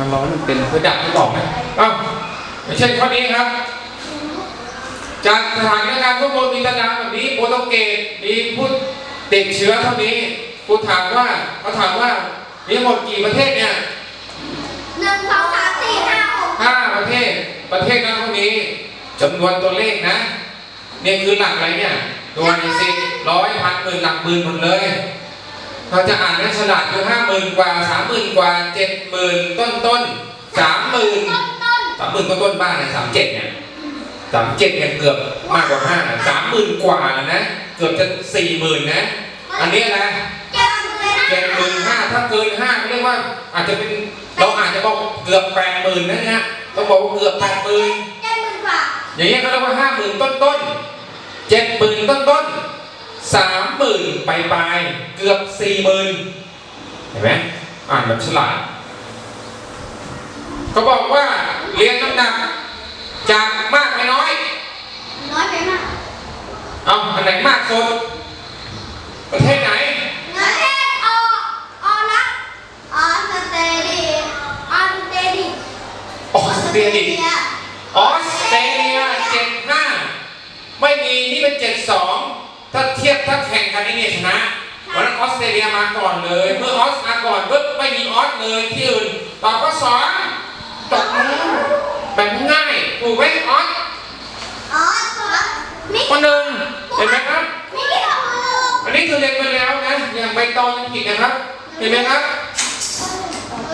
ความร้อนมันเป็นเคยดับไม่บอกไหมเอ้าอย่างเช่นข้อนี้ครับ จากสถานการณ์ข้อมูลมีตารางแบบนี้โปรตุเกสมีผู้ติดเชื้อเท่านี้กูถามว่าเขาถามว่ามีทั้งหมดกี่ประเทศเนี่ยหนึ่งสองสามสี่ห้าหกห้าประเทศประเทศนั้นเท่านี้จำนวนตัวเลขนะเนี่ยคือหลักอะไรเนี่ยตัวนี้สิร้อยพันหมื่นหลักหมื่นหมดเลย เราจะอ่านได้ฉลาดคือห้าหมื่นกว่าสามหมื่นกว่าเจ็ดหมื่นต้นต้นสามหมื่นต้นต้นสามหมื่นต้นต้นบ้านนะสามเจ็ดเนี่ยสามเจ็ดเนี่ยเกือบมากกว่าห้าสามหมื่นกว่านะเกือบจะสี่หมื่นนะ อันนี้นะเจ็ดหมื่นเจ็ดหมื่นห้าถ้าเกินห้าเรียกว่าอาจจะเป็นเราอาจจะบอกเกือบแปดหมื่นนะฮะต้องบอกว่าเกือบแปดหมื่นเจ็ดหมื่นกว่าอย่างเงี้ยเขาเรียกว่าห้าหมื่นต้นต้นเจ็ดหมื่นต้นต้นสาม หมื่นปลายปลายๆเกือบสี่หมื่นเห็นไหมอ่านแบบฉลาดเขาบอกว่าเรียงน้ำหนักจากมากไปน้อย น้อยไปมากเอาอันไหนมากสุดประเทศไหนประเทศอออรักออสเตรเลียออสเตรเลียออสเตรเลียออสเตรเลียเจ็ดห้าไม่มีนี่เป็นเจ็ดสอง ถ้าเทียบถ้าแข่งกันนี่เนี่ยชนะวันนั้นออสเตรเลียมาก่อนเลย เมื่อออสมาก่อนปุ๊บไม่มีออสเลยที่อื่นตอบข้อสองตกแล้วแบบง่ายถูกไหมออสออสมิกคนหนึ่งเห็นไหมครับมิกกี้ถูกอันนี้คือเรียนไปแล้วนะอย่างใบตองยังผิดนะครับ เห็นไหมครับ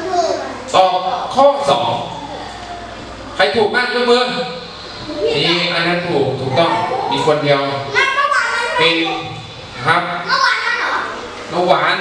ถูกตอบข้อสองใครถูกบ้างยกมือนี่อันนั้นถูกถูกต้องมีคนเดียวนั่น เมื่อวานนั้นเป็นครับเมื่อวาน